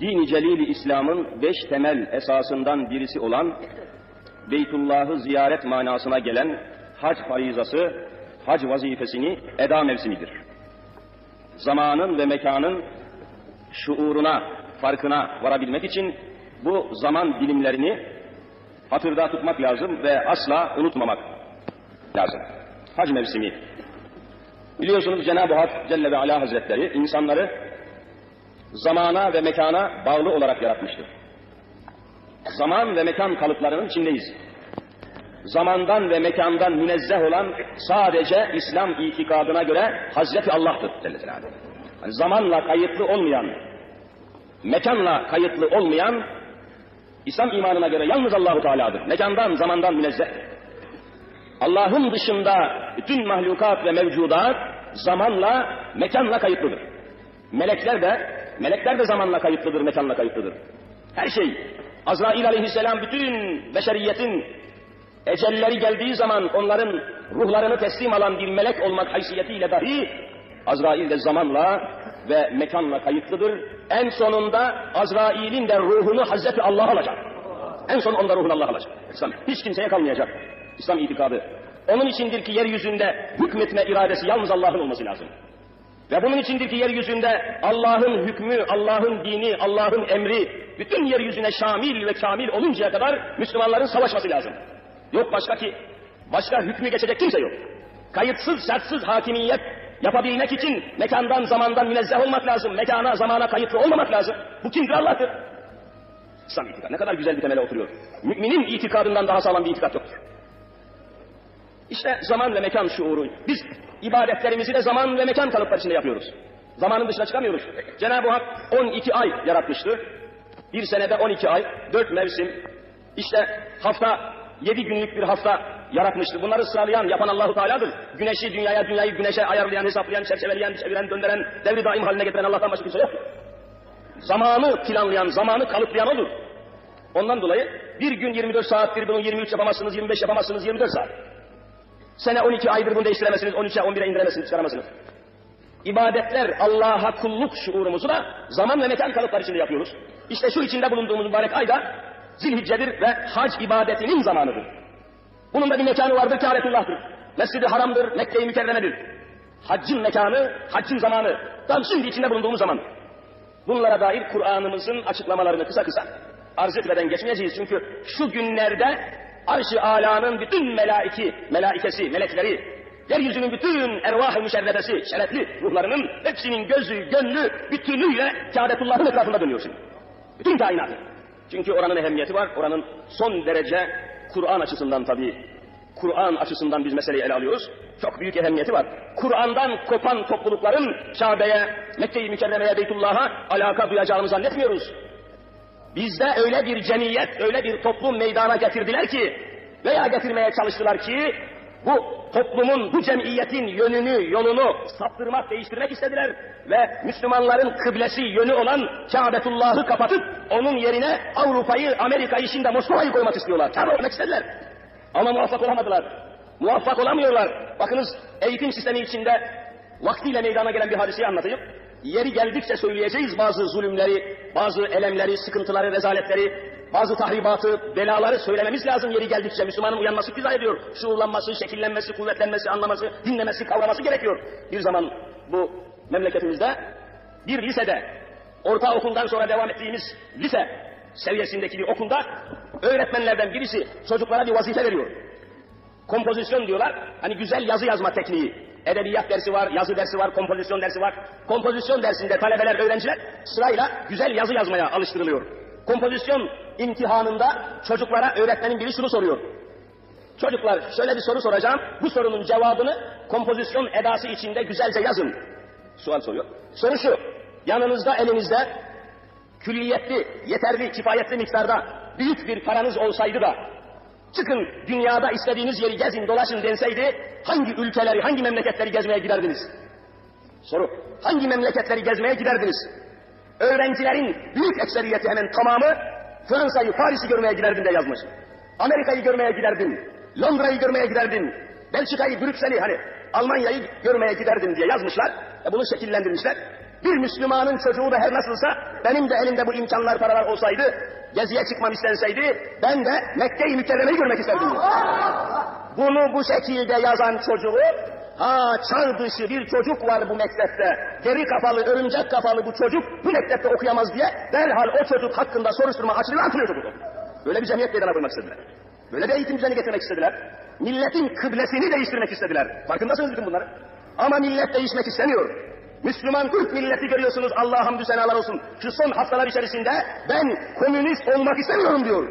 dini celil İslam'ın beş temel esasından birisi olan Beytullah'ı ziyaret manasına gelen hac farizası, hac vazifesini eda mevsimidir. Zamanın ve mekanın şuuruna, farkına varabilmek için bu zaman dilimlerini hatırda tutmak lazım ve asla unutmamak lazım. Hac mevsimi. Biliyorsunuz Cenab-ı Hak Celle ve Ala Hazretleri insanları zamana ve mekana bağlı olarak yaratmıştır. Zaman ve mekan kalıplarının içindeyiz. Zamandan ve mekandan münezzeh olan sadece İslam itikadına göre Hazreti Allah'tır. Yani zamanla kayıtlı olmayan, mekanla kayıtlı olmayan İslam imanına göre yalnız Allahu Teala'dır. Mekandan, zamandan münezzeh. Allah'ın dışında bütün mahlukat ve mevcudat zamanla, mekanla kayıtlıdır. Melekler de, melekler de zamanla kayıtlıdır, mekanla kayıtlıdır. Her şey, Azrail aleyhisselam bütün beşeriyetin ecelleri geldiği zaman onların ruhlarını teslim alan bir melek olmak haysiyetiyle dahi Azrail de zamanla ve mekanla kayıtlıdır. En sonunda Azrail'in de ruhunu Hazreti Allah alacak. En son onda ruhunu Allah alacak. İslam hiç kimseye kalmayacak. İslam itikadı. Onun içindir ki yeryüzünde hükmetme iradesi yalnız Allah'ın olması lazım. Ve bunun içindir ki yeryüzünde Allah'ın hükmü, Allah'ın dini, Allah'ın emri bütün yeryüzüne şamil ve kamil oluncaya kadar Müslümanların savaşması lazım. Yok başka ki, başka hükmü geçecek kimse yok. Kayıtsız, şartsız hakimiyet yapabilmek için mekandan, zamandan münezzeh olmak lazım. Mekana, zamana kayıtlı olmamak lazım. Bu kimdir? Allah'tır. İslam itikadı ne kadar güzel bir temele oturuyor. Müminin itikadından daha sağlam bir itikat. İşte zaman ve mekan şuuru. Biz ibadetlerimizi de zaman ve mekan kalıpları içinde yapıyoruz. Zamanın dışına çıkamıyoruz. Cenab-ı Hak 12 ay yaratmıştı. Bir senede 12 ay, 4 mevsim. İşte hafta, 7 günlük bir hafta yaratmıştı. Bunları sıralayan, yapan Allahu Teala'dır. Güneşi dünyaya, dünyayı güneşe ayarlayan, hesaplayan, çerçeveleyen, çeviren, döndüren, devri daim haline getiren Allah'tan başka kimse yok. Zamanı planlayan, zamanı kalıplayan odur. Ondan dolayı bir gün 24 saattir bunu 23 yapamazsınız, 25 yapamazsınız, 24 saat. Sene 12 aydır bunu değiştiremezsiniz, 13'e 11'e indiremezsiniz, çıkaramazsınız. İbadetler, Allah'a kulluk şuurumuzu da zaman ve mekan kalıpları içinde yapıyoruz. İşte şu içinde bulunduğumuz mübarek ayda zilhiccedir ve hac ibadetinin zamanıdır. Bunun da bir mekanı vardır, Kâbetullah'tır. Mescid-i Haram'dır, Mekke-i Mükerreme'dir. Haccın mekanı, haccın zamanı. Tam şimdi içinde bulunduğumuz zaman. Bunlara dair Kur'an'ımızın açıklamalarını kısa kısa arz etmeden geçmeyeceğiz. Çünkü şu günlerde arş-ı alanın bütün melaiki, melaikesi, melekleri, yeryüzünün bütün ervah-ı müşerrefesi, şerefli ruhlarının hepsinin gözü, gönlü, bütünüyle Kâbetullah'ın etrafında dönüyor şimdi. Bütün kainatı. Çünkü oranın ehemmiyeti var. Oranın son derece Kur'an açısından tabii. Kur'an açısından biz meseleyi ele alıyoruz. Çok büyük ehemmiyeti var. Kur'an'dan kopan toplulukların Kabe'ye, Mekke-i Mükerreme'ye, Beytullah'a alaka duyacağını zannetmiyoruz. Bizde öyle bir cemiyet, öyle bir toplum meydana getirdiler ki veya getirmeye çalıştılar ki bu toplumun, bu cemiyetin yönünü, yolunu saptırmak, değiştirmek istediler ve Müslümanların kıblesi yönü olan Kâbetullah'ı kapatıp onun yerine Avrupa'yı, Amerika'yı, şimdi Moskova'yı koymak istiyorlar. Kâbe olmak istediler. Ama muvaffak olamadılar. Muvaffak olamıyorlar. Bakınız eğitim sistemi içinde vaktiyle meydana gelen bir hadiseyi anlatayım. Yeri geldikçe söyleyeceğiz bazı zulümleri, bazı elemleri, sıkıntıları, rezaletleri, bazı tahribatı, belaları söylememiz lazım yeri geldikçe. Müslümanın uyanması güzel ediyor. Şuurlanması, şekillenmesi, kuvvetlenmesi, anlaması, dinlemesi, kavraması gerekiyor. Bir zaman bu memleketimizde bir lisede, ortaokuldan sonra devam ettiğimiz lise seviyesindeki bir okulda öğretmenlerden birisi çocuklara bir vazife veriyor. Kompozisyon diyorlar. Hani güzel yazı yazma tekniği. Edebiyat dersi var, yazı dersi var, kompozisyon dersi var. Kompozisyon dersinde talebeler, öğrenciler sırayla güzel yazı yazmaya alıştırılıyor. Kompozisyon imtihanında çocuklara öğretmenin biri şunu soruyor. Çocuklar şöyle bir soru soracağım. Bu sorunun cevabını kompozisyon edası içinde güzelce yazın. Sual soruyor. Soru şu. Yanınızda elinizde külliyetli, yeterli, kifayetli miktarda büyük bir paranız olsaydı da çıkın dünyada istediğiniz yeri gezin dolaşın denseydi hangi ülkeleri, hangi memleketleri gezmeye giderdiniz? Soru. Hangi memleketleri gezmeye giderdiniz? Öğrencilerin büyük ekseriyeti hemen tamamı Fransa'yı, Paris'i görmeye giderdim de yazmış. Amerika'yı görmeye giderdim. Londra'yı görmeye giderdim. Belçika'yı, Brüksel'i hani Almanya'yı görmeye giderdim diye yazmışlar. E bunu şekillendirmişler. Bir Müslümanın çocuğu da her nasılsa benim de elimde bu imkanlar paralar olsaydı, geziye çıkmam istenseydi ben de Mekke-i Mükerreme'yi görmek isterdim. Bunu bu şekilde yazan çocuğu, ha çağ dışı bir çocuk var bu mektepte, geri kafalı, örümcek kafalı bu çocuk bu mektepte okuyamaz diye derhal o çocuk hakkında soruşturma açılıyor, atılıyor çocuk. Böyle bir cemiyet meydana koymak istediler. Böyle bir eğitim düzeni getirmek istediler. Milletin kıblesini değiştirmek istediler. Farkındasınız bütün bunları. Ama millet değişmek istemiyor. Müslüman Türk milleti görüyorsunuz Allah'a hamdü senalar olsun. Şu son haftalar içerisinde ben komünist olmak istemiyorum diyor.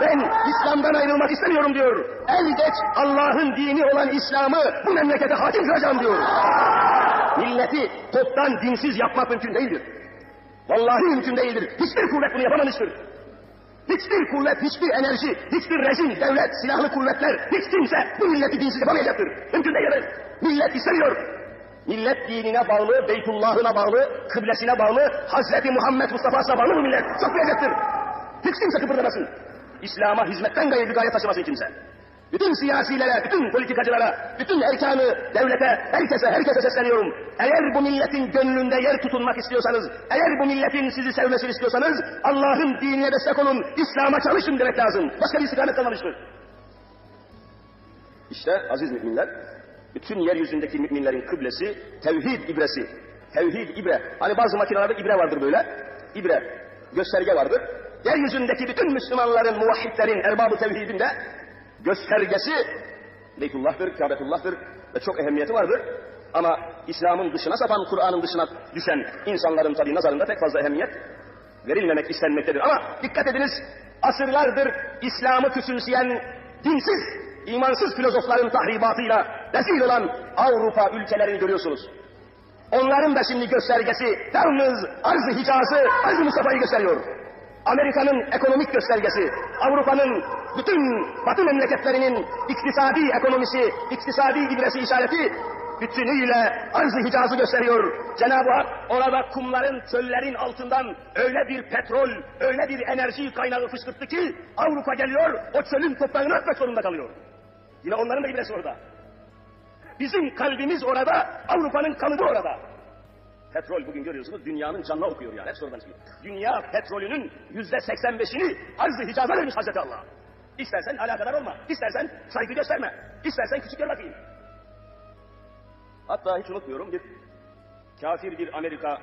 Ben İslam'dan ayrılmak istemiyorum diyor. El geç Allah'ın dini olan İslam'ı bu memlekete hakim kılacağım diyor. Milleti toptan dinsiz yapmak mümkün değildir. Vallahi mümkün değildir. Hiçbir kuvvet bunu yapamamıştır. Hiçbir kuvvet, hiçbir enerji, hiçbir rejim, devlet, silahlı kuvvetler, hiç kimse bu milleti dinsiz yapamayacaktır. Mümkün değil. Millet istemiyor. Millet dinine bağlı, Beytullah'ına bağlı, kıblesine bağlı, Hazreti Muhammed Mustafa'sına bağlı bu millet. Saklayacaktır. Hiç kimse kıpırdamasın. İslam'a hizmetten gayrı bir gaye taşımasın kimse. Bütün siyasilere, bütün politikacılara, bütün erkanı, devlete, herkese, herkese sesleniyorum. Eğer bu milletin gönlünde yer tutunmak istiyorsanız, eğer bu milletin sizi sevmesini istiyorsanız, Allah'ın dinine destek olun, İslam'a çalışın demek lazım. Başka bir istikamet kalmamıştır. İşte aziz müminler, bütün yeryüzündeki müminlerin kıblesi, tevhid ibresi. Tevhid ibre. Hani bazı makinelerde ibre vardır böyle. İbre, gösterge vardır. Yeryüzündeki bütün Müslümanların, muvahhidlerin, erbabı tevhidin de göstergesi Beytullah'tır, Kabetullah'tır ve çok ehemmiyeti vardır. Ama İslam'ın dışına sapan, Kur'an'ın dışına düşen insanların tabi nazarında pek fazla ehemmiyet verilmemek istenmektedir. Ama dikkat ediniz, asırlardır İslam'ı küçümseyen dinsiz, imansız filozofların tahribatıyla rezil olan Avrupa ülkelerini görüyorsunuz. Onların da şimdi göstergesi yalnız arz-ı hicazı, arz-ı Mustafa'yı gösteriyor. Amerika'nın ekonomik göstergesi, Avrupa'nın bütün batı memleketlerinin iktisadi ekonomisi, iktisadi ibresi işareti bütünüyle arz-ı hicazı gösteriyor. Cenab-ı Hak orada kumların, çöllerin altından öyle bir petrol, öyle bir enerji kaynağı fışkırttı ki Avrupa geliyor, o çölün toprağını atmak zorunda kalıyor. Yine onların da ibresi orada. Bizim kalbimiz orada, Avrupa'nın kanı da orada. Petrol bugün görüyorsunuz dünyanın canına okuyor yani. Hep oradan çıkıyor. Dünya petrolünün yüzde seksen beşini arz-ı hicaza vermiş Hazreti Allah. İstersen alakadar olma, istersen saygı gösterme, istersen küçük gör bakayım. Hatta hiç unutmuyorum bir kafir bir Amerika,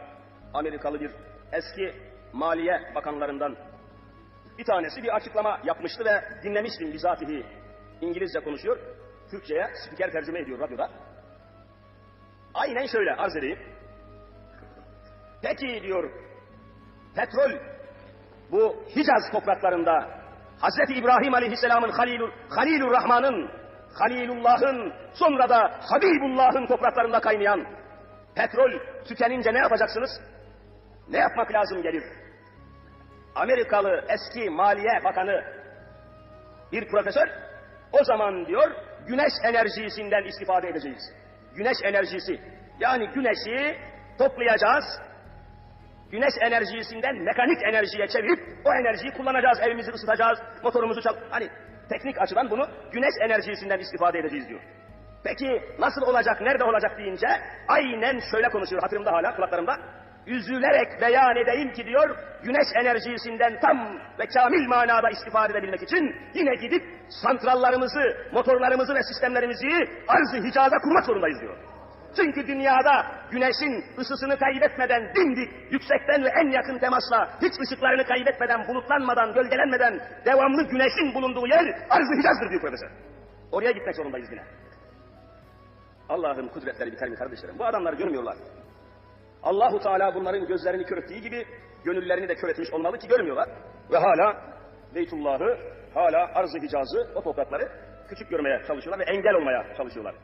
Amerikalı bir eski maliye bakanlarından bir tanesi bir açıklama yapmıştı ve dinlemiştim bizatihi. İngilizce konuşuyor, Türkçe'ye spiker tercüme ediyor radyoda. Aynen şöyle arz edeyim. Peki diyor, petrol bu Hicaz topraklarında Hazreti İbrahim Aleyhisselam'ın Halilur, Halilur Rahman'ın, Halilullah'ın, sonra da Habibullah'ın topraklarında kaynayan petrol tükenince ne yapacaksınız? Ne yapmak lazım gelir? Amerikalı eski Maliye Bakanı bir profesör o zaman diyor güneş enerjisinden istifade edeceğiz. Güneş enerjisi yani güneşi toplayacağız, güneş enerjisinden mekanik enerjiye çevirip o enerjiyi kullanacağız, evimizi ısıtacağız, motorumuzu çal... Hani teknik açıdan bunu güneş enerjisinden istifade edeceğiz diyor. Peki nasıl olacak, nerede olacak deyince aynen şöyle konuşuyor hatırımda hala kulaklarımda. Üzülerek beyan edeyim ki diyor, güneş enerjisinden tam ve kamil manada istifade edebilmek için yine gidip santrallarımızı, motorlarımızı ve sistemlerimizi arz-ı hicaza kurmak zorundayız diyor. Çünkü dünyada güneşin ısısını kaybetmeden dimdik, yüksekten ve en yakın temasla, hiç ışıklarını kaybetmeden, bulutlanmadan, gölgelenmeden devamlı güneşin bulunduğu yer arz-ı hicazdır diyor profesör. Oraya gitmek zorundayız yine. Allah'ın kudretleri biter mi kardeşlerim? Bu adamları görmüyorlar. Allahu Teala bunların gözlerini kör ettiği gibi gönüllerini de kör etmiş olmalı ki görmüyorlar. Ve hala Beytullah'ı, hala arz-ı hicazı, o toprakları küçük görmeye çalışıyorlar ve engel olmaya çalışıyorlar.